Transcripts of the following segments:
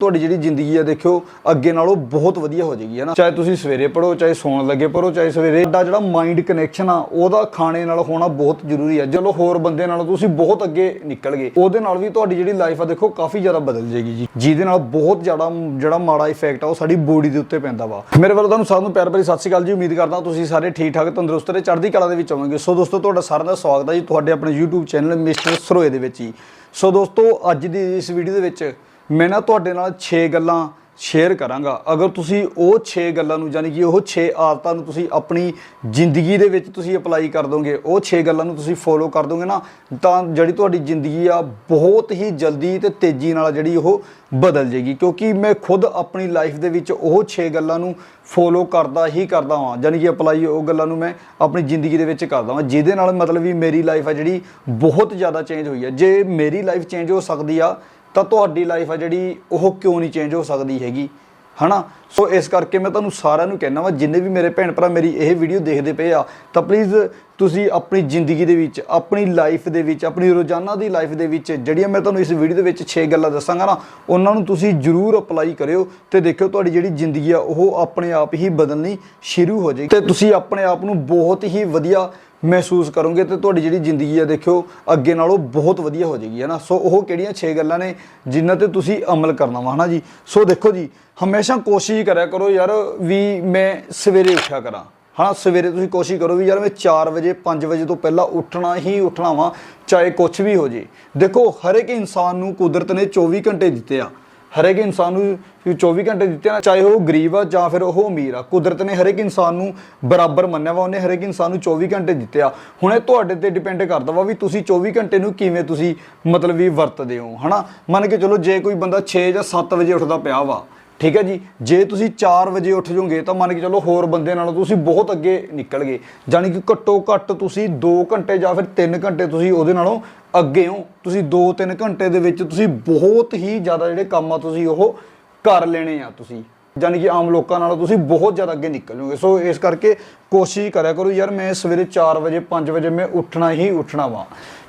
ਤੁਹਾਡੀ ਜਿਹੜੀ ਜ਼ਿੰਦਗੀ ਆ, ਦੇਖਿਓ, ਅੱਗੇ ਨਾਲੋਂ ਬਹੁਤ ਵਧੀਆ ਹੋ ਜਾਏਗੀ, ਹੈ ਨਾ? ਚਾਹੇ ਤੁਸੀਂ ਸਵੇਰੇ ਪੜੋ ਚਾਹੇ ਸੌਣ ਲੱਗੇ ਪੜੋ ਚਾਹੇ ਸਵੇਰੇ। ਦਾ ਜਿਹੜਾ ਮਾਈਂਡ ਕਨੈਕਸ਼ਨ ਆ, ਉਹਦਾ ਖਾਣੇ ਨਾਲ ਹੋਣਾ ਬਹੁਤ ਜ਼ਰੂਰੀ ਆ। ਚਲੋ, ਹੋਰ ਬੰਦੇ ਨਾਲੋਂ ਤੁਸੀਂ ਬਹੁਤ ਅੱਗੇ ਨਿਕਲ ਗਏ ਉਹਦੇ ਨਾਲ ਵੀ ਤੁਹਾਡੀ ਜਿਹੜੀ ਲਾਈਫ ਆ, ਦੇਖੋ, ਕਾਫੀ ਜ਼ਿਆਦਾ ਬਦਲ ਜਾਏਗੀ ਜੀ। ਜਿਹਦੇ ਨਾਲ ਬਹੁਤ ਜ਼ਿਆਦਾ, ਜਿਹੜਾ ਮਾੜਾ ਇਫੈਕਟ ਆ, ਉਹ ਸਾਡੀ ਬੋਡੀ ਦੇ ਉੱਤੇ ਪੈਂਦਾ ਵਾ। ਮੇਰੇ ਵੱਲੋਂ ਤੁਹਾਨੂੰ ਸਾਰਿਆਂ ਨੂੰ ਪਿਆਰ ਭਰੀ ਸਤਿ ਸ਼੍ਰੀ ਅਕਾਲ ਜੀ। ਉਮੀਦ ਕਰਦਾ ਤੁਸੀਂ ਸਾਰੇ ਠੀਕ ਠਾਕ ਤੰਦਰੁਸਤ ਤੇ ਚੜ੍ਹਦੀ ਕਲਾ ਦੇ ਵਿੱਚ ਹੋਵੋਗੇ। ਸੋ ਦੋਸਤੋ, ਤੁਹਾਡਾ ਸਾਰਿਆਂ ਦਾ ਸਵਾਗਤ ਹੈ ਜੀ। ਤੁਹਾਡੇ ਆਪਣੇ YouTube ਚੈਨਲ ਮਿਸਟਰ ਸਰੋਏ ਦੇ ਵਿੱਚ ਜੀ। ਸੋ ਦੋਸਤੋ, ਅੱਜ ਦੀ ਇਸ ਵੀਡੀਓ ਦੇ ਵਿੱਚ ਮੈਂ ਨਾ ਤੁਹਾਡੇ ਨਾਲ 6 ਗੱਲਾਂ ਸ਼ੇਅਰ ਕਰਾਂਗਾ। ਅਗਰ ਤੁਸੀਂ ਉਹ 6 ਗੱਲਾਂ ਨੂੰ ਯਾਨੀ ਕਿ ਉਹ 6 ਆਦਤਾਂ ਨੂੰ ਤੁਸੀਂ ਆਪਣੀ ਜ਼ਿੰਦਗੀ ਦੇ ਵਿੱਚ ਤੁਸੀਂ ਅਪਲਾਈ ਕਰ ਦੋਗੇ, ਉਹ 6 ਗੱਲਾਂ ਨੂੰ ਤੁਸੀਂ ਫੋਲੋ ਕਰ ਦੋਗੇ ਨਾ, ਤਾਂ ਜਿਹੜੀ ਤੁਹਾਡੀ ਜ਼ਿੰਦਗੀ ਆ ਬਹੁਤ ਹੀ ਜਲਦੀ ਤੇ ਤੇਜ਼ੀ ਨਾਲ ਜਿਹੜੀ ਉਹ ਬਦਲ ਜੇਗੀ ਕਿਉਂਕਿ ਮੈਂ ਖੁਦ ਆਪਣੀ ਲਾਈਫ ਦੇ ਵਿੱਚ ਉਹ 6 ਗੱਲਾਂ ਨੂੰ ਫੋਲੋ ਕਰਦਾ ਹੀ ਕਰਦਾ ਹਾਂ ਯਾਨੀ ਕਿ ਅਪਲਾਈ ਉਹ ਗੱਲਾਂ ਨੂੰ ਮੈਂ ਆਪਣੀ ਜ਼ਿੰਦਗੀ ਦੇ ਵਿੱਚ ਕਰਦਾ ਹਾਂ ਜਿਹਦੇ ਨਾਲ ਮਤਲਬ ਵੀ ਮੇਰੀ ਲਾਈਫ ਆ ਜਿਹੜੀ ਬਹੁਤ ਜ਼ਿਆਦਾ ਚੇਂਜ ਹੋਈ ਹੈ ਜੇ ਮੇਰੀ ਲਾਈਫ ਚੇਂਜ ਹੋ ਸਕਦੀ ਆ ਤਾਂ ਤੁਹਾਡੀ ਲਾਈਫ ਆ ਜਿਹੜੀ, ਉਹ ਕਿਉਂ ਨਹੀਂ ਚੇਂਜ ਹੋ ਸਕਦੀ ਹੈਗੀ? ਹਨਾ? ਸੋ ਇਸ ਕਰਕੇ ਮੈਂ ਤੁਹਾਨੂੰ ਸਾਰਿਆਂ ਨੂੰ ਕਹਿਣਾ ਵਾ, ਜਿੰਨੇ ਵੀ ਮੇਰੇ ਭੈਣ ਭਰਾ ਮੇਰੀ ਇਹ ਵੀਡੀਓ ਦੇਖਦੇ ਪਏ ਆ, ਤਾਂ ਪਲੀਜ਼ ਤੁਸੀਂ ਆਪਣੀ ਜ਼ਿੰਦਗੀ ਦੇ ਵਿੱਚ, ਆਪਣੀ ਲਾਈਫ ਦੇ ਵਿੱਚ, ਆਪਣੀ ਰੋਜ਼ਾਨਾ ਦੀ ਲਾਈਫ ਦੇ ਵਿੱਚ, ਜਿਹੜੀਆਂ ਮੈਂ ਤੁਹਾਨੂੰ ਇਸ ਵੀਡੀਓ ਦੇ ਵਿੱਚ 6 ਗੱਲਾਂ ਦੱਸਾਂਗਾ ਨਾ, ਉਹਨਾਂ ਨੂੰ ਤੁਸੀਂ ਜ਼ਰੂਰ ਅਪਲਾਈ ਕਰਿਓ ਤੇ ਦੇਖਿਓ ਤੁਹਾਡੀ ਜਿਹੜੀ ਜ਼ਿੰਦਗੀ ਆ, ਉਹ ਆਪਣੇ ਆਪ ਹੀ ਬਦਲਣੀ ਸ਼ੁਰੂ ਹੋ ਜਾਏਗੀ। ਤੇ ਤੁਸੀਂ ਆਪਣੇ ਆਪ ਨੂੰ ਬਹੁਤ ਹੀ ਵਧੀਆ ਮਹਿਸੂਸ ਕਰੋਗੇ ਤੇ ਤੁਹਾਡੀ ਜਿਹੜੀ ਜ਼ਿੰਦਗੀ ਆ ਦੇਖਿਓ, ਅੱਗੇ ਨਾਲੋਂ ਬਹੁਤ ਵਧੀਆ ਹੋ ਜਾਏਗੀ, ਹੈ ਨਾ? ਸੋ ਉਹ ਕਿਹੜੀਆਂ 6 ਗੱਲਾਂ ਨੇ ਜਿਨ੍ਹਾਂ ਤੇ ਤੁਸੀਂ ਅਮਲ ਕਰਨਾ ਵਾ ਹਨਾ ਜੀ? ਸੋ ਦੇਖੋ ਜੀ, ਹਮੇਸ਼ਾ ਕੋਸ਼ਿਸ਼ ਕਰਿਆ ਕਰੋ ਯਾਰ ਵੀ ਮੈਂ ਸਵੇਰੇ ਉੱਠਿਆ ਕਰਾਂ, ਹਾਂ ਸਵੇਰੇ ਤੁਸੀਂ ਕੋਸ਼ਿਸ਼ ਕਰੋ ਵੀ ਯਾਰ ਮੈਂ 4 ਵਜੇ 5 ਵਜੇ ਤੋਂ ਪਹਿਲਾਂ ਉੱਠਣਾ ਹੀ ਉੱਠਣਾ ਵਾਂ, ਚਾਹੇ ਕੁਝ ਵੀ ਹੋ ਜੇ। ਦੇਖੋ ਹਰ ਇੱਕ ਇਨਸਾਨ ਨੂੰ ਕੁਦਰਤ ਨੇ 24 ਘੰਟੇ ਦਿੱਤੇ ਆ। ਹਰੇਕ ਇਨਸਾਨ ਨੂੰ 24 ਘੰਟੇ ਦਿੱਤੇ ਆ ਚਾਹੇ ਉਹ ਗਰੀਬ ਆ ਜਾਂ ਫਿਰ ਉਹ ਅਮੀਰ ਆ। ਕੁਦਰਤ ਨੇ ਹਰੇਕ ਇਨਸਾਨ ਨੂੰ ਬਰਾਬਰ ਮੰਨਿਆ ਵਾ, ਉਹਨੇ ਹਰੇਕ ਇਨਸਾਨ ਨੂੰ 24 ਘੰਟੇ ਦਿੱਤੇ ਆ। ਹੁਣ ਇਹ ਤੁਹਾਡੇ ਤੇ ਡਿਪੈਂਡ ਕਰਦਾ ਵਾ ਵੀ ਤੁਸੀਂ 24 ਘੰਟੇ ਨੂੰ ਕਿਵੇਂ ਤੁਸੀਂ ਮਤਲਬ ਵੀ ਵਰਤਦੇ ਹੋ, ਹਨਾ? ਮੰਨ ਕੇ ਚਲੋ ਜੇ ਕੋਈ ਬੰਦਾ 6 ਜਾਂ 7 ਵਜੇ ਉੱਠਦਾ ਪਿਆ ਵਾ ਠੀਕ ਹੈ ਜੀ? ਜੇ ਤੁਸੀਂ 4 ਵਜੇ ਉੱਠ ਜਾਓਗੇ ਤਾਂ ਮੰਨ ਕੇ ਚਲੋ ਹੋਰ ਬੰਦੇ ਨਾਲੋਂ ਤੁਸੀਂ ਬਹੁਤ ਅੱਗੇ ਨਿਕਲ ਗਏ। ਜਾਨੀ ਕਿ ਘੱਟੋ ਘੱਟ ਤੁਸੀਂ 2 ਘੰਟੇ ਜਾਂ ਫਿਰ 3 ਘੰਟੇ ਤੁਸੀਂ ਉਹਦੇ ਨਾਲੋਂ ਅੱਗੇ ਹੋ। ਤੁਸੀਂ 2-3 ਘੰਟੇ ਦੇ ਵਿੱਚ ਤੁਸੀਂ ਬਹੁਤ ਹੀ ਜ਼ਿਆਦਾ ਜਿਹੜੇ ਕੰਮ ਆ ਤੁਸੀਂ ਉਹ ਕਰ ਲੈਣੇ ਆ ਤੁਸੀਂ। ਜਾਨੀ ਕਿ ਆਮ ਲੋਕਾਂ ਨਾਲੋਂ ਤੁਸੀਂ ਬਹੁਤ ਜ਼ਿਆਦਾ ਅੱਗੇ ਨਿਕਲ ਜਾਓਗੇ। ਸੋ ਇਸ ਕਰਕੇ ਕੋਸ਼ਿਸ਼ ਕਰਿਆ ਕਰੋ ਯਾਰ ਮੈਂ ਸਵੇਰੇ 4 ਵਜੇ 5 ਵਜੇ ਮੈਂ ਉੱਠਣਾ ਹੀ ਉੱਠਣਾ ਵਾਂ।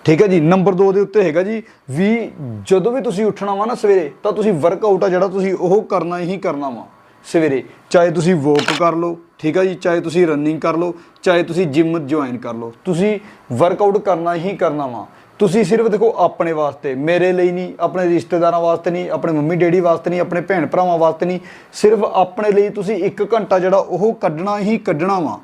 ਠੀਕ ਹੈ ਜੀ? ਨੰਬਰ 2 ਦੇ ਉੱਤੇ ਹੈਗਾ ਜੀ, ਵੀ ਜਦੋਂ ਵੀ ਤੁਸੀਂ ਉੱਠਣਾ ਵਾ ਨਾ ਸਵੇਰੇ, ਤਾਂ ਤੁਸੀਂ ਵਰਕਆਊਟ ਆ ਜਿਹੜਾ ਤੁਸੀਂ ਉਹ ਕਰਨਾ ਹੀ ਕਰਨਾ ਵਾ ਸਵੇਰੇ। ਚਾਹੇ ਤੁਸੀਂ ਵੋਕ ਕਰ ਲਓ ਠੀਕ ਆ ਜੀ, ਚਾਹੇ ਤੁਸੀਂ ਰਨਿੰਗ ਕਰ ਲਓ, ਚਾਹੇ ਤੁਸੀਂ ਜਿਮ ਜੁਆਇਨ ਕਰ ਲਓ, ਤੁਸੀਂ ਵਰਕਆਊਟ ਕਰਨਾ ਹੀ ਕਰਨਾ ਵਾ। ਤੁਸੀਂ ਸਿਰਫ ਦੇਖੋ ਆਪਣੇ ਵਾਸਤੇ, ਮੇਰੇ ਲਈ ਨਹੀਂ, ਆਪਣੇ ਰਿਸ਼ਤੇਦਾਰਾਂ ਵਾਸਤੇ ਨਹੀਂ, ਆਪਣੇ ਮੰਮੀ ਡੈਡੀ ਵਾਸਤੇ ਨਹੀਂ, ਆਪਣੇ ਭੈਣ ਭਰਾਵਾਂ ਵਾਸਤੇ ਨਹੀਂ, ਸਿਰਫ ਆਪਣੇ ਲਈ ਤੁਸੀਂ 1 ਘੰਟਾ ਜਿਹੜਾ ਉਹ ਕੱਢਣਾ ਹੀ ਕੱਢਣਾ ਵਾ।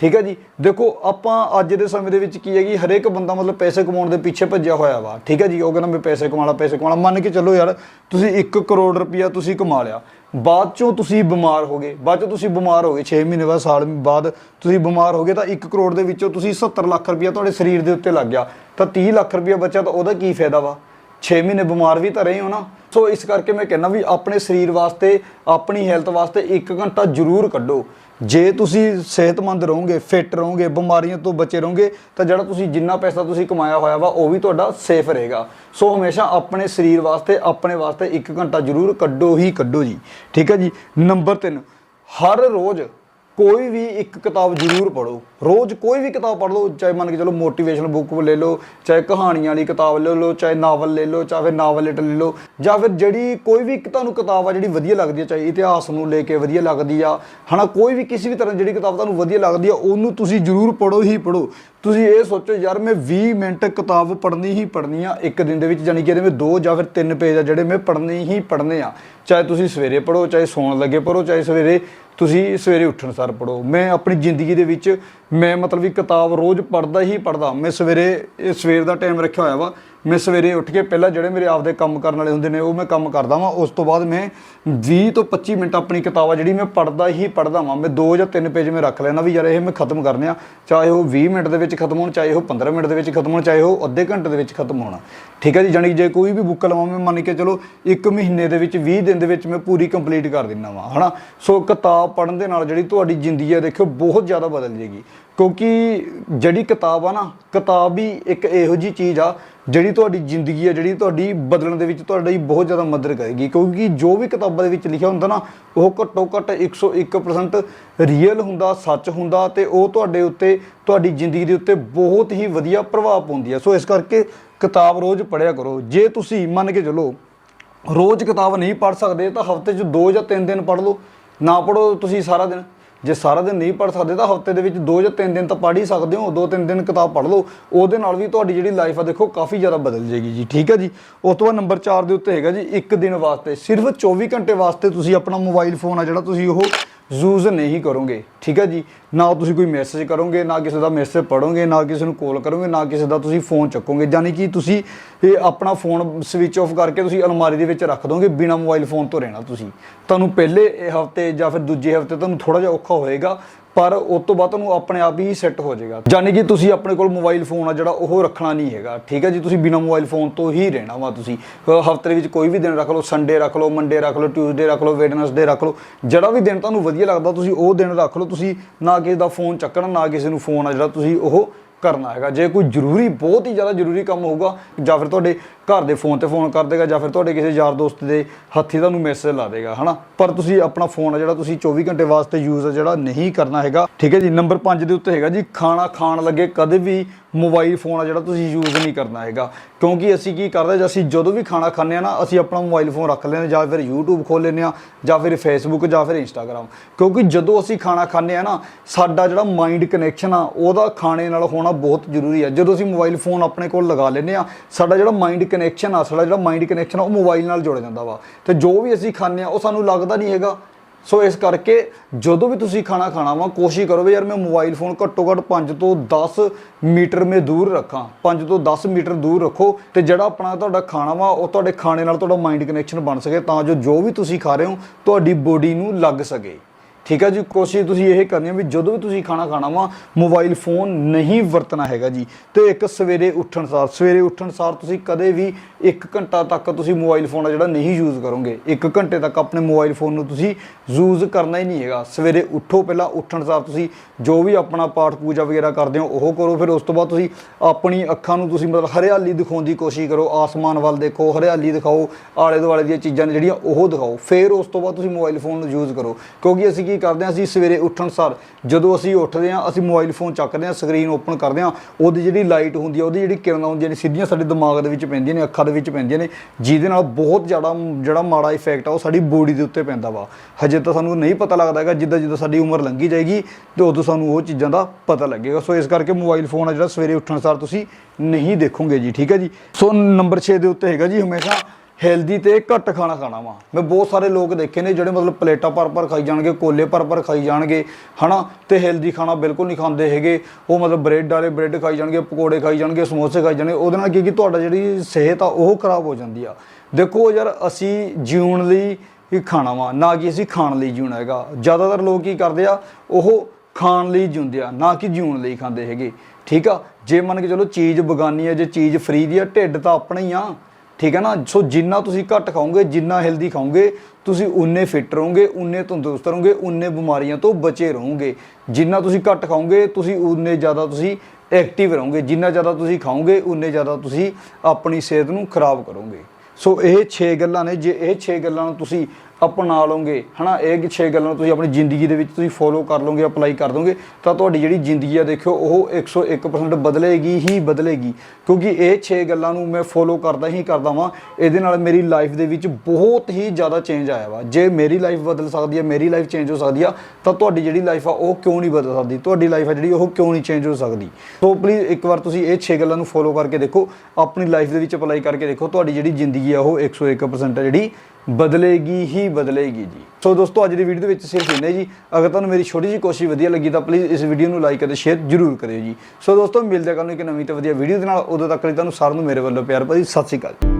ਠੀਕ ਹੈ ਜੀ? ਦੇਖੋ, ਆਪਾਂ ਅੱਜ ਦੇ ਸਮੇਂ ਦੇ ਵਿੱਚ ਕੀ ਹੈ ਕਿ ਹਰੇਕ ਬੰਦਾ ਮਤਲਬ ਪੈਸੇ ਕਮਾਉਣ ਦੇ ਪਿੱਛੇ ਭੱਜਿਆ ਹੋਇਆ ਵਾ। ਠੀਕ ਹੈ ਜੀ? ਉਹ ਕਹਿੰਦਾ ਮੈਂ ਪੈਸੇ ਕਮਾਣਾ ਪੈਸੇ ਕਮਾਣਾ ਮੰਨ ਕੇ ਚੱਲੋ ਯਾਰ, ਤੁਸੀਂ 1 ਕਰੋੜ ਰੁਪਇਆ ਤੁਸੀਂ ਕਮਾ ਲਿਆ। ਬਾਅਦ ਚੋਂ ਤੁਸੀਂ ਬਿਮਾਰ ਹੋ ਗਏ। ਬਾਅਦ ਚੋਂ ਤੁਸੀਂ ਬਿਮਾਰ ਹੋ ਗਏ। 6 ਮਹੀਨੇ ਬਾਅਦ, ਸਾਲ ਬਾਅਦ ਤੁਸੀਂ ਬਿਮਾਰ ਹੋ ਗਏ ਤਾਂ 1 ਕਰੋੜ ਦੇ ਵਿੱਚੋਂ ਤੁਸੀਂ 70 ਲੱਖ ਰੁਪਇਆ ਤੁਹਾਡੇ ਸਰੀਰ ਦੇ ਉੱਤੇ ਲੱਗ ਗਿਆ। ਤਾਂ 30 ਲੱਖ ਰੁਪਇਆ ਬਚਿਆ ਤਾਂ ਉਹਦਾ ਕੀ ਫਾਇਦਾ ਵਾ? 6 ਮਹੀਨੇ ਬਿਮਾਰ ਵੀ ਤਾਂ ਰਹੇ ਹੋ ਨਾ। ਸੋ ਇਸ ਕਰਕੇ ਮੈਂ ਕਹਿੰਦਾ ਵੀ ਆਪਣੇ ਸਰੀਰ ਵਾਸਤੇ, ਆਪਣੀ ਹੈਲਥ ਵਾਸਤੇ 1 ਘੰਟਾ ਜ਼ਰੂਰ ਕੱਢੋ। ਜੇ ਤੁਸੀਂ ਸਿਹਤਮੰਦ ਰਹੋਗੇ ਫਿੱਟ ਰਹੋਗੇ, ਬਿਮਾਰੀਆਂ ਤੋਂ ਬਚੇ ਰਹੋਗੇ, ਤਾਂ ਜਿਹੜਾ ਤੁਸੀਂ ਜਿੰਨਾ ਪੈਸਾ ਤੁਸੀਂ ਕਮਾਇਆ ਹੋਇਆ ਵਾ, ਉਹ ਵੀ ਤੁਹਾਡਾ ਸੇਫ ਰਹੇਗਾ। ਸੋ ਹਮੇਸ਼ਾ ਆਪਣੇ ਸਰੀਰ ਵਾਸਤੇ, ਆਪਣੇ ਵਾਸਤੇ 1 ਘੰਟਾ ਜ਼ਰੂਰ ਕੱਢੋ ਹੀ ਕੱਢੋ ਜੀ। ਠੀਕ ਹੈ ਜੀ? ਨੰਬਰ 3 ਹਰ ਰੋਜ਼ ਕੋਈ ਵੀ ਇੱਕ ਕਿਤਾਬ ਜ਼ਰੂਰ ਪੜ੍ਹੋ। ਰੋਜ਼ ਕੋਈ ਵੀ ਕਿਤਾਬ ਪੜ੍ਹ ਲਓ, ਚਾਹੇ ਮੰਨ ਕੇ ਚਲੋ ਮੋਟੀਵੇਸ਼ਨਲ ਬੁੱਕ ਲੈ ਲਓ, ਚਾਹੇ ਕਹਾਣੀਆਂ ਵਾਲੀ ਕਿਤਾਬ ਲੈ ਲਓ, ਚਾਹੇ ਨਾਵਲ ਲੈ ਲਓ, ਚਾਹੇ ਨਾਵਲੇਟ ਲੈ ਲਓ, ਜਾਂ ਫਿਰ ਜਿਹੜੀ ਕੋਈ ਵੀ ਤੁਹਾਨੂੰ ਕਿਤਾਬ ਆ ਜਿਹੜੀ ਵਧੀਆ ਲੱਗਦੀ ਆ, ਚਾਹੇ ਇਤਿਹਾਸ ਨੂੰ ਲੈ ਕੇ ਵਧੀਆ ਲੱਗਦੀ ਆ, ਹਨਾ, ਕੋਈ ਵੀ ਕਿਸੇ ਵੀ ਤਰ੍ਹਾਂ ਜਿਹੜੀ ਕਿਤਾਬ ਤੁਹਾਨੂੰ ਵਧੀਆ ਲੱਗਦੀ ਆ, ਉਹਨੂੰ ਤੁਸੀਂ ਜ਼ਰੂਰ ਪੜੋ ਹੀ ਪੜੋ ਤੁਸੀਂ ਇਹ ਸੋਚੋ ਯਾਰ, ਮੈਂ 20 ਮਿੰਟ ਕਿਤਾਬ ਪੜ੍ਹਨੀ ਹੀ ਪੜ੍ਹਨੀ ਆ, ਇੱਕ ਦਿਨ ਦੇ ਵਿੱਚ ਜਾਨੀ ਕਿ ਇਹਦੇ ਵਿੱਚ ਦੋ ਜਾਂ ਫਿਰ ਤਿੰਨ ਪੇਜ ਆ ਜਿਹੜੇ ਮੈਂ ਪੜ੍ਹਨੇ ਹੀ ਪੜ੍ਹਨੇ ਆ। ਚਾਹੇ ਤੁਸੀਂ ਸਵੇਰੇ ਪੜੋ ਚਾਹੇ ਸੌਣ ਲੱਗੇ ਪੜੋ ਚਾਹੇ ਸਵੇਰੇ ਤੁਸੀਂ ਸਵੇਰੇ ਉੱਠਣ ਸਾਰ ਪੜੋ ਮੈਂ ਆਪਣੀ ਜ਼ਿੰਦਗੀ ਦੇ ਵਿੱਚ ਮੈਂ ਮਤਲਬ ਵੀ ਕਿਤਾਬ ਰੋਜ਼ ਪੜਦਾ ਹੀ ਪੜਦਾ ਮੈਂ ਸਵੇਰੇ, ਇਹ ਸਵੇਰ ਦਾ ਟਾਈਮ ਰੱਖਿਆ ਹੋਇਆ ਵਾ। ਮੈਂ ਸਵੇਰੇ ਉੱਠ ਕੇ ਪਹਿਲਾਂ ਜਿਹੜੇ ਮੇਰੇ ਆਪਦੇ ਕੰਮ ਕਰਨ ਵਾਲੇ ਹੁੰਦੇ ਨੇ, ਉਹ ਮੈਂ ਕੰਮ ਕਰਦਾ ਵਾਂ। ਉਸ ਤੋਂ ਬਾਅਦ ਮੈਂ 20 ਤੋਂ 25 ਮਿੰਟ ਆਪਣੀ ਕਿਤਾਬ ਆ ਜਿਹੜੀ ਮੈਂ ਪੜਦਾ ਹੀ ਪੜਦਾ ਵਾਂ। ਮੈਂ 2 ਜਾਂ 3 ਪੇਜ ਮੈਂ ਰੱਖ ਲੈਣਾ ਵੀ ਯਾਰ ਇਹ ਮੈਂ ਖਤਮ ਕਰਨੇ ਆ। ਚਾਹੇ ਉਹ 20 ਮਿੰਟ ਦੇ ਵਿੱਚ ਖਤਮ ਹੋਣ, ਚਾਹੇ ਉਹ 15 ਮਿੰਟ ਦੇ ਵਿੱਚ ਖਤਮ ਹੋਣ, ਚਾਹੇ ਉਹ ਅੱਧੇ ਘੰਟੇ ਦੇ ਵਿੱਚ ਖਤਮ ਹੋਣਾ। ਠੀਕ ਹੈ ਜੀ? ਜਾਣੀ ਕਿ ਜੇ ਕੋਈ ਵੀ ਬੁੱਕ ਲਵਾਂ, ਮੈਂ ਮੰਨ ਕੇ ਚਲੋ ਇੱਕ ਮਹੀਨੇ ਦੇ ਵਿੱਚ 20 ਦਿਨ ਦੇ ਵਿੱਚ ਮੈਂ ਪੂਰੀ ਕੰਪਲੀਟ ਕਰ ਦਿੰਨਾ ਵਾਂ, ਹਨਾ? ਸੋ ਕਿਤਾਬ ਪੜ੍ਹਨ ਦੇ ਨਾਲ ਜਿਹੜੀ ਤੁਹਾਡੀ ਜ਼ਿੰਦਗੀ ਆ, ਦੇਖਿਓ, ਬਹੁਤ ਜ਼ਿਆਦਾ ਬਦਲ ਜੇਗੀ। ਕਿਉਂਕਿ ਜਿਹੜੀ ਕਿਤਾਬ ਆ ਨਾ, ਕਿਤਾਬ ਹੀ ਇੱਕ ਇਹੋ ਜੀ ਚੀਜ਼ ਆ ਜਿਹੜੀ ਤੁਹਾਡੀ ਜ਼ਿੰਦਗੀ ਆ, ਜਿਹੜੀ ਤੁਹਾਡੀ ਬਦਲਣ ਦੇ ਵਿੱਚ ਤੁਹਾਡੀ ਬਹੁਤ ਜ਼ਿਆਦਾ ਮਦਦ ਕਰੇਗੀ। ਕਿਉਂਕਿ ਜੋ ਵੀ ਕਿਤਾਬਾਂ ਦੇ ਵਿੱਚ ਲਿਖਿਆ ਹੁੰਦਾ ਨਾ, ਉਹ ਘੱਟੋ ਘੱਟ 101% ਰੀਅਲ ਹੁੰਦਾ, ਸੱਚ ਹੁੰਦਾ ਤੇ ਉਹ ਤੁਹਾਡੇ ਉੱਤੇ, ਤੁਹਾਡੀ ਜ਼ਿੰਦਗੀ ਦੇ ਉੱਤੇ ਬਹੁਤ ਹੀ ਵਧੀਆ ਪ੍ਰਭਾਵ ਪਾਉਂਦੀ ਹੈ ਸੋ ਇਸ ਕਰਕੇ ਕਿਤਾਬ ਰੋਜ਼ ਪੜ੍ਹਿਆ ਕਰੋ। ਜੇ ਤੁਸੀਂ ਮੰਨ ਕੇ ਚੱਲੋ, ਰੋਜ਼ ਕਿਤਾਬ ਨਹੀਂ ਪੜ੍ਹ ਸਕਦੇ, ਤਾਂ ਹਫ਼ਤੇ 'ਚ 2 ਜਾਂ 3 ਦਿਨ ਪੜ੍ਹ ਲਓ। ਨਾ ਪੜ੍ਹੋ ਤੁਸੀਂ ਸਾਰਾ ਦਿਨ। ਜੇ ਸਾਰਾ ਦਿਨ ਨਹੀਂ ਪੜ੍ਹ ਸਕਦੇ ਤਾਂ ਹਫ਼ਤੇ ਦੇ ਵਿੱਚ 2 ਜਾਂ 3 ਦਿਨ ਤਾਂ ਪੜ੍ਹ ਹੀ ਸਕਦੇ ਹੋ 2-3 ਦਿਨ ਕਿਤਾਬ ਪੜ੍ਹ ਲਓ। ਉਹਦੇ ਨਾਲ ਵੀ ਤੁਹਾਡੀ ਜਿਹੜੀ ਲਾਈਫ ਆ ਦੇਖੋ ਕਾਫੀ ਜ਼ਿਆਦਾ ਬਦਲ ਜਾਏਗੀ ਜੀ, ਠੀਕ ਹੈ ਜੀ? ਉਸ ਤੋਂ ਬਾਅਦ ਨੰਬਰ 4 ਦੇ ਉੱਤੇ ਹੈਗਾ ਜੀ, ਇੱਕ ਦਿਨ ਵਾਸਤੇ, ਸਿਰਫ 24 ਘੰਟੇ ਵਾਸਤੇ ਤੁਸੀਂ ਆਪਣਾ ਮੋਬਾਈਲ ਫੋਨ ਆ ਜਿਹੜਾ ਤੁਸੀਂ ਉਹ ਯੂਜ਼ ਨਹੀਂ ਕਰੋਗੇ। ਠੀਕ ਹੈ ਜੀ? ਨਾ ਤੁਸੀਂ ਕੋਈ ਮੈਸੇਜ ਕਰੋਗੇ, ਨਾ ਕਿਸੇ ਦਾ ਮੈਸੇਜ ਪੜੋਗੇ ਨਾ ਕਿਸੇ ਨੂੰ ਕਾਲ ਕਰੋਗੇ, ਨਾ ਕਿਸੇ ਦਾ ਤੁਸੀਂ ਫੋਨ ਚੱਕੋਗੇ। ਯਾਨੀ ਕਿ ਤੁਸੀਂ ਇਹ ਆਪਣਾ ਫੋਨ ਸਵਿਚ ਆਫ ਕਰਕੇ ਤੁਸੀਂ ਅਲਮਾਰੀ ਦੇ ਵਿੱਚ ਰੱਖ ਦੋਗੇ ਬਿਨਾ ਮੋਬਾਈਲ ਫੋਨ ਤੋਂ ਰਹਿਣਾ ਤੁਸੀਂ। ਤੁਹਾਨੂੰ ਪਹਿਲੇ ਹਫ਼ਤੇ ਜਾਂ ਫਿਰ ਦੂਜੇ ਹਫ਼ਤੇ ਤੁਹਾਨੂੰ ਥੋੜਾ ਜਿਹਾ ਔਖਾ ਹੋਏਗਾ। ਪਰ ਉਸ ਤੋਂ ਬਾਅਦ ਤੁਹਾਨੂੰ ਆਪਣੇ ਆਪ ਹੀ ਸੈੱਟ ਹੋ ਜਾਏਗਾ। ਯਾਨੀ ਕਿ ਤੁਸੀਂ ਆਪਣੇ ਕੋਲ ਮੋਬਾਈਲ ਫੋਨ ਆ ਜਿਹੜਾ ਉਹ ਰੱਖਣਾ ਨਹੀਂ ਹੈਗਾ। ਠੀਕ ਹੈ ਜੀ, ਤੁਸੀਂ ਬਿਨਾ ਮੋਬਾਈਲ ਫੋਨ ਤੋਂ ਹੀ ਰਹਿਣਾ ਵਾ ਤੁਸੀਂ। ਹਫ਼ਤੇ ਵਿੱਚ ਕੋਈ ਵੀ ਦਿਨ ਰੱਖ ਲਓ ਸੰਡੇ ਰੱਖ ਲਓ ਮੰਡੇ ਰੱਖ ਲਓ ਟਿਊਜ਼ਡੇ ਰੱਖ ਲਓ ਵੈਡਨਸਡੇ ਰੱਖ ਲਓ, ਜਿਹੜਾ ਵੀ ਦਿਨ ਤੁਹਾਨੂੰ ਵਧੀਆ ਲੱਗਦਾ ਤੁਸੀਂ ਉਹ ਦਿਨ ਰੱਖ ਲਓ। ਤੁਸੀਂ ਨਾ ਕਿਸੇ ਦਾ ਫੋਨ ਚੱਕਣਾ, ਨਾ ਕਿਸੇ ਨੂੰ ਫੋਨ ਆ ਜਿਹੜਾ ਤੁਸੀਂ ਉਹ ਕਰਨਾ ਹੈਗਾ। ਜੇ ਕੋਈ ਜ਼ਰੂਰੀ, ਬਹੁਤ ਹੀ ਜ਼ਿਆਦਾ ਜ਼ਰੂਰੀ ਕੰਮ ਹੋਊਗਾ ਜਾਂ ਫਿਰ ਤੁਹਾਡੇ ਘਰ ਦੇ ਫੋਨ ਤੇ ਫੋਨ ਕਰ ਦੇਗਾ ਜਾਂ ਫਿਰ ਤੁਹਾਡੇ ਕਿਸੇ ਯਾਰ ਦੋਸਤ ਦੇ ਹੱਥੀ ਤੁਹਾਨੂੰ ਮੈਸੇਜ ਲਾ ਦੇਗਾ, ਹਨਾ? ਪਰ ਤੁਸੀਂ ਆਪਣਾ ਫੋਨ ਆ ਜਿਹੜਾ ਤੁਸੀਂ 24 ਘੰਟੇ ਵਾਸਤੇ ਯੂਜ਼ ਆ ਜਿਹੜਾ ਨਹੀਂ ਕਰਨਾ ਹੈਗਾ, ਠੀਕ ਹੈ ਜੀ? ਨੰਬਰ 5 ਦੇ ਉੱਤੇ ਹੈਗਾ ਜੀ, ਖਾਣਾ ਖਾਣ ਲੱਗੇ ਕਦੇ ਵੀ ਮੋਬਾਈਲ ਫੋਨ ਆ ਜਿਹੜਾ ਤੁਸੀਂ ਯੂਜ਼ ਨਹੀਂ ਕਰਨਾ ਹੈਗਾ। ਕਿਉਂਕਿ ਅਸੀਂ ਕੀ ਕਰਦੇ ਜੇ, ਅਸੀਂ ਜਦੋਂ ਵੀ ਖਾਣਾ ਖਾਂਦੇ ਆ ਨਾ, ਅਸੀਂ ਆਪਣਾ ਮੋਬਾਈਲ ਫੋਨ ਰੱਖ ਲੈਂਦੇ ਜਾਂ ਫਿਰ YouTube ਖੋਲ ਲੈਂਦੇ ਆ ਜਾਂ ਫਿਰ Facebook, ਜਾਂ ਫਿਰ Instagram ਕਿਉਂਕਿ ਜਦੋਂ ਅਸੀਂ ਖਾਣਾ ਖਾਂਦੇ ਆ ਨਾ, ਸਾਡਾ ਜਿਹੜਾ ਮਾਈਂਡ ਕਨੈਕਸ਼ਨ ਆ, ਉਹਦਾ ਖਾਣੇ ਨਾਲ ਹੋਣਾ ਬਹੁਤ ਜ਼ਰੂਰੀ ਹੈ ਜਦੋਂ ਅਸੀਂ ਮੋਬਾਈਲ ਫੋਨ ਆਪਣੇ ਕੋਲ ਲਗਾ ਲੈਂਦੇ ਆ ਸਾਡਾ ਜਿਹੜਾ ਮਾਈਂਡ ਕਨੈਕਸ਼ਨ ਆ, ਸਾਡਾ ਜਿਹੜਾ ਮਾਈਂਡ ਕਨੈਕਸ਼ਨ ਉਹ ਮੋਬਾਈਲ ਨਾਲ ਜੁੜ ਜਾਂਦਾ ਵਾ। ਤੇ ਜੋ ਵੀ ਅਸੀਂ ਖਾਂਦੇ ਆ, ਉਹ ਸਾਨੂੰ ਲੱਗਦਾ ਨਹੀਂ ਹੈਗਾ। ਸੋ ਇਸ ਕਰਕੇ ਜਦੋਂ ਵੀ ਤੁਸੀਂ ਖਾਣਾ ਖਾਣਾ ਵਾ, ਕੋਸ਼ਿਸ਼ ਕਰੋ ਵੀ ਯਾਰ ਮੈਂ ਮੋਬਾਈਲ ਫੋਨ ਘੱਟੋ ਘੱਟ 5 ਤੋਂ 10 ਮੀਟਰ ਮੇ ਦੂਰ ਰੱਖਾਂ। 5 ਤੋਂ 10 ਮੀਟਰ ਦੂਰ ਰੱਖੋ ਤੇ ਜਿਹੜਾ ਆਪਣਾ ਤੁਹਾਡਾ ਖਾਣਾ ਵਾ, ਉਹ ਤੁਹਾਡੇ ਖਾਣੇ ਨਾਲ ਤੁਹਾਡਾ ਮਾਈਂਡ ਕਨੈਕਸ਼ਨ ਬਣ ਸਕੇ ਤਾਂ ਜੋ ਜੋ ਵੀ ਤੁਸੀਂ ਖਾ ਰਹੇ ਹੋ, ਤੁਹਾਡੀ ਬੋਡੀ ਨੂੰ ਲੱਗ ਸਕੇ। ਠੀਕ ਹੈ ਜੀ, ਕੋਸ਼ਿਸ਼ ਤੁਸੀਂ ਇਹ ਕਰਨੀ ਹੈ ਵੀ ਜਦੋਂ ਵੀ ਤੁਸੀਂ ਖਾਣਾ ਖਾਣਾ ਵਾ ਮੋਬਾਈਲ ਫੋਨ ਨਹੀਂ ਵਰਤਣਾ ਹੈਗਾ ਜੀ। ਤੇ ਇੱਕ ਸਵੇਰੇ ਉੱਠਣ ਸਾਰ, ਸਵੇਰੇ ਉੱਠਣ ਸਾਰ ਤੁਸੀਂ ਕਦੇ ਵੀ 1 ਘੰਟਾ ਤੱਕ ਤੁਸੀਂ ਮੋਬਾਈਲ ਫੋਨ ਆ ਜਿਹੜਾ ਨਹੀਂ ਯੂਜ਼ ਕਰੋਗੇ। 1 ਘੰਟੇ ਤੱਕ ਆਪਣੇ ਮੋਬਾਈਲ ਫੋਨ ਨੂੰ ਤੁਸੀਂ ਯੂਜ਼ ਕਰਨਾ ਹੀ ਨਹੀਂ ਹੈਗਾ। ਸਵੇਰੇ ਉੱਠੋ ਪਹਿਲਾਂ, ਉੱਠਣ ਸਾਰ ਤੁਸੀਂ ਜੋ ਵੀ ਆਪਣਾ ਪਾਠ ਪੂਜਾ ਵਗੈਰਾ ਕਰਦੇ ਹੋ, ਉਹ ਕਰੋ। ਫਿਰ ਉਸ ਤੋਂ ਬਾਅਦ ਤੁਸੀਂ ਆਪਣੀ ਅੱਖਾਂ ਨੂੰ ਤੁਸੀਂ ਮਤਲਬ ਹਰਿਆਲੀ ਦਿਖਾਉਣ ਦੀ ਕੋਸ਼ਿਸ਼ ਕਰੋ। ਆਸਮਾਨ ਵੱਲ ਦੇਖੋ, ਹਰਿਆਲੀ ਦਿਖਾਓ ਆਲੇ ਦੁਆਲੇ ਦੀਆਂ ਚੀਜ਼ਾਂ ਨੇ ਜਿਹੜੀਆਂ ਉਹ ਦਿਖਾਓ। ਫਿਰ ਉਸ ਤੋਂ ਬਾਅਦ ਤੁਸੀਂ ਮੋਬਾਈਲ ਫੋਨ ਨੂੰ ਯੂਜ਼ ਕਰੋ। ਕਿਉਂਕਿ ਅਸੀਂ ਕੀ ਕਰਦੇ ਹਾਂ ਅਸੀਂ ਸਵੇਰੇ ਉੱਠਣ ਸਾਰ। ਜਦੋਂ ਅਸੀਂ ਉੱਠਦੇ ਹਾਂ, ਅਸੀਂ ਮੋਬਾਈਲ ਫੋਨ ਚੱਕਦੇ ਹਾਂ ਸਕਰੀਨ ਓਪਨ ਕਰਦੇ ਹਾਂ, ਉਹਦੀ ਜਿਹੜੀ ਲਾਈਟ ਹੁੰਦੀ ਹੈ ਉਹਦੀ ਜਿਹੜੀ ਕਿਰਨਾਂ ਹੁੰਦੀਆਂ ਨੇ ਸਿੱਧੀਆਂ ਸਾਡੇ ਦਿਮਾਗ ਦੇ ਵਿੱਚ ਪੈਂਦੀਆਂ ਨੇ, ਅੱਖਾਂ ਦੇ ਵਿੱਚ ਪੈਂਦੀਆਂ ਨੇ, ਜਿਹਦੇ ਨਾਲ ਬਹੁਤ ਜ਼ਿਆਦਾ ਜਿਹੜਾ ਮਾੜਾ ਇਫੈਕਟ ਆ, ਉਹ ਸਾਡੀ ਬੋਡੀ ਦੇ ਉੱਤੇ ਪੈਂਦਾ ਵਾ। ਹਜੇ ਤਾਂ ਸਾਨੂੰ ਨਹੀਂ ਪਤਾ ਲੱਗਦਾ ਹੈਗਾ, ਜਿੱਦਾਂ ਜਿੱਦਾਂ ਸਾਡੀ ਉਮਰ ਲੰਘੀ ਜਾਏਗੀ, ਤੇ ਉਦੋਂ ਸਾਨੂੰ ਉਹ ਚੀਜ਼ਾਂ ਦਾ ਪਤਾ ਲੱਗੇਗਾ। ਸੋ ਇਸ ਕਰਕੇ ਮੋਬਾਈਲ ਫੋਨ ਆ ਜਿਹੜਾ ਸਵੇਰੇ ਉੱਠਣ ਸਾਰ ਤੁਸੀਂ ਨਹੀਂ ਦੇਖੋਗੇ ਜੀ, ਠੀਕ ਹੈ ਜੀ? ਸੋ ਨੰਬਰ 6 ਦੇ ਉੱਤੇ ਹੈਗਾ ਜੀ ਹਮੇਸ਼ਾ। ਹੈਲਦੀ ਤੇ ਘੱਟ ਖਾਣਾ ਖਾਣਾ ਵਾ। ਮੈਂ ਬਹੁਤ ਸਾਰੇ ਲੋਕ ਦੇਖੇ ਨੇ ਜਿਹੜੇ ਮਤਲਬ ਪਲੇਟਾਂ ਭਰ ਭਰ ਖਾਈ ਜਾਣਗੇ, ਕੋਲੇ ਭਰ ਭਰ ਖਾਈ ਜਾਣਗੇ, ਹਨਾ? ਤੇ ਹੈਲਦੀ ਖਾਣਾ ਬਿਲਕੁਲ ਨਹੀਂ ਖਾਂਦੇ ਹੈਗੇ। ਉਹ ਮਤਲਬ ਬ੍ਰੈਡ ਵਾਲੇ ਬ੍ਰੈਡ ਖਾਈ ਜਾਣਗੇ, ਪਕੌੜੇ ਖਾਈ ਜਾਣਗੇ, ਸਮੋਸੇ ਖਾਈ ਜਾਣਗੇ। ਉਹਦੇ ਨਾਲ ਕੀ ਕੀ ਤੁਹਾਡਾ ਜਿਹੜੀ ਸਿਹਤ ਆ, ਉਹ ਖਰਾਬ ਹੋ ਜਾਂਦੀ ਆ। ਦੇਖੋ ਯਾਰ, ਅਸੀਂ ਜਿਉਣ ਲਈ ਹੀ ਖਾਣਾ ਵਾ, ਨਾ ਕਿ ਅਸੀਂ ਖਾਣ ਲਈ ਜਿਉਣਾ ਹੈਗਾ। ਜ਼ਿਆਦਾਤਰ ਲੋਕ ਕੀ ਕਰਦੇ ਆ, ਉਹ ਖਾਣ ਲਈ ਜਿਉਂਦੇ ਆ, ਨਾ ਕਿ ਜਿਉਣ ਲਈ ਖਾਂਦੇ ਹੈਗੇ। ਠੀਕ ਆ? ਜੇ ਮੰਨ ਕੇ ਚਲੋ ਚੀਜ਼ ਬਗਾਨੀ ਆ, ਜੇ ਚੀਜ਼ ਫਰੀ ਦੀ ਆ, ਢਿੱਡ ਤਾਂ ਆਪਣਾ ਹੀ ਆ। ਠੀਕ ਹੈ ਨਾ? ਸੋ ਜਿੰਨਾ ਤੁਸੀਂ ਘੱਟ ਖਾਓਗੇ, ਜਿੰਨਾ ਹੈਲਦੀ ਖਾਓਗੇ, ਤੁਸੀਂ ਉਨੇ ਫਿੱਟ ਰਹੋਗੇ, ਉਨੇ ਤੰਦਰੁਸਤ ਰਹੋਗੇ, ਉਨੇ ਬਿਮਾਰੀਆਂ ਤੋਂ ਬਚੇ ਰਹੋਗੇ। ਜਿੰਨਾ ਤੁਸੀਂ ਘੱਟ ਖਾਓਗੇ, ਤੁਸੀਂ ਉਨੇ ਜ਼ਿਆਦਾ ਤੁਸੀਂ ਐਕਟਿਵ ਰਹੋਗੇ। ਜਿੰਨਾ ਜ਼ਿਆਦਾ ਤੁਸੀਂ ਖਾਓਗੇ, ਉਨੇ ਜ਼ਿਆਦਾ ਤੁਸੀਂ ਆਪਣੀ ਸਿਹਤ ਨੂੰ ਖਰਾਬ ਕਰੋਗੇ। ਸੋ ਇਹ 6 ਗੱਲਾਂ ਨੇ। ਜੇ ਇਹ 6 ਗੱਲਾਂ ਨੂੰ ਤੁਸੀਂ ਅਪਣਾ ਲਓਗੇ, ਹਨਾ? ਇਹ ਛੇ ਗੱਲਾਂ ਨੂੰ ਤੁਸੀਂ ਆਪਣੀ ਜ਼ਿੰਦਗੀ ਦੇ ਵਿੱਚ ਤੁਸੀਂ ਫੋਲੋ ਕਰ ਲਓਗੇ ਅਪਲਾਈ ਕਰ ਦੋਗੇ, ਤਾਂ ਤੁਹਾਡੀ ਜਿਹੜੀ ਜ਼ਿੰਦਗੀ ਆ ਦੇਖਿਓ, ਉਹ 101% ਬਦਲੇਗੀ, ਹੀ ਬਦਲੇਗੀ। ਕਿਉਂਕਿ ਇਹ ਛੇ ਗੱਲਾਂ ਨੂੰ ਮੈਂ ਫੋਲੋ ਕਰਦਾ ਹੀ ਕਰਦਾ ਵਾਂ। ਇਹਦੇ ਨਾਲ ਮੇਰੀ ਲਾਈਫ ਦੇ ਵਿੱਚ ਬਹੁਤ ਹੀ ਜ਼ਿਆਦਾ ਚੇਂਜ ਆਇਆ ਵਾ। ਜੇ ਮੇਰੀ ਲਾਈਫ ਬਦਲ ਸਕਦੀ ਹੈ ਮੇਰੀ ਲਾਈਫ ਚੇਂਜ ਹੋ ਸਕਦੀ ਆ, ਤਾਂ ਤੁਹਾਡੀ ਜਿਹੜੀ ਲਾਈਫ ਆ, ਉਹ ਕਿਉਂ ਨਹੀਂ ਬਦਲ ਸਕਦੀ? ਤੁਹਾਡੀ ਲਾਈਫ ਆ ਜਿਹੜੀ, ਉਹ ਕਿਉਂ ਨਹੀਂ ਚੇਂਜ ਹੋ ਸਕਦੀ? ਸੋ ਪਲੀਜ਼ ਇੱਕ ਵਾਰ ਤੁਸੀਂ ਇਹ ਛੇ ਗੱਲਾਂ ਨੂੰ ਫੋਲੋ ਕਰਕੇ ਦੇਖੋ, ਆਪਣੀ ਲਾਈਫ ਦੇ ਵਿੱਚ ਅਪਲਾਈ ਕਰਕੇ ਦੇਖੋ, ਤੁਹਾਡੀ ਜਿਹੜੀ ਜ਼ਿੰਦਗੀ ਆ, ਉਹ 101% ਆ ਜਿਹੜੀ ਬਦਲੇਗੀ ਹੀ ਬਦਲੇਗੀ ਜੀ। ਸੋ ਦੋਸਤੋ, ਅੱਜ ਦੀ ਵੀਡੀਓ ਦੇ ਵਿੱਚ ਸਿਰਫ ਇੰਨਾ ਜੀ। ਅਗਰ ਤੁਹਾਨੂੰ ਮੇਰੀ ਛੋਟੀ ਜਿਹੀ ਕੋਸ਼ਿਸ਼ ਵਧੀਆ ਲੱਗੀ, ਤਾਂ ਪਲੀਜ਼ ਇਸ ਵੀਡੀਓ ਨੂੰ ਲਾਈਕ ਅਤੇ ਸ਼ੇਅਰ ਜ਼ਰੂਰ ਕਰਿਓ ਜੀ। ਸੋ ਦੋਸਤੋ, ਮਿਲਦੇ ਹਾਂ ਨੂੰ ਇੱਕ ਨਵੀਂ ਤੇ ਵਧੀਆ ਵੀਡੀਓ ਦੇ ਨਾਲ। ਉਦੋਂ ਤੱਕ ਲਈ ਤੁਹਾਨੂੰ ਸਾਰਿਆਂ ਨੂੰ ਮੇਰੇ ਵੱਲੋਂ ਪਿਆਰ ਭਰੀ ਸਤਿ ਸ਼੍ਰੀ ਅਕਾਲ।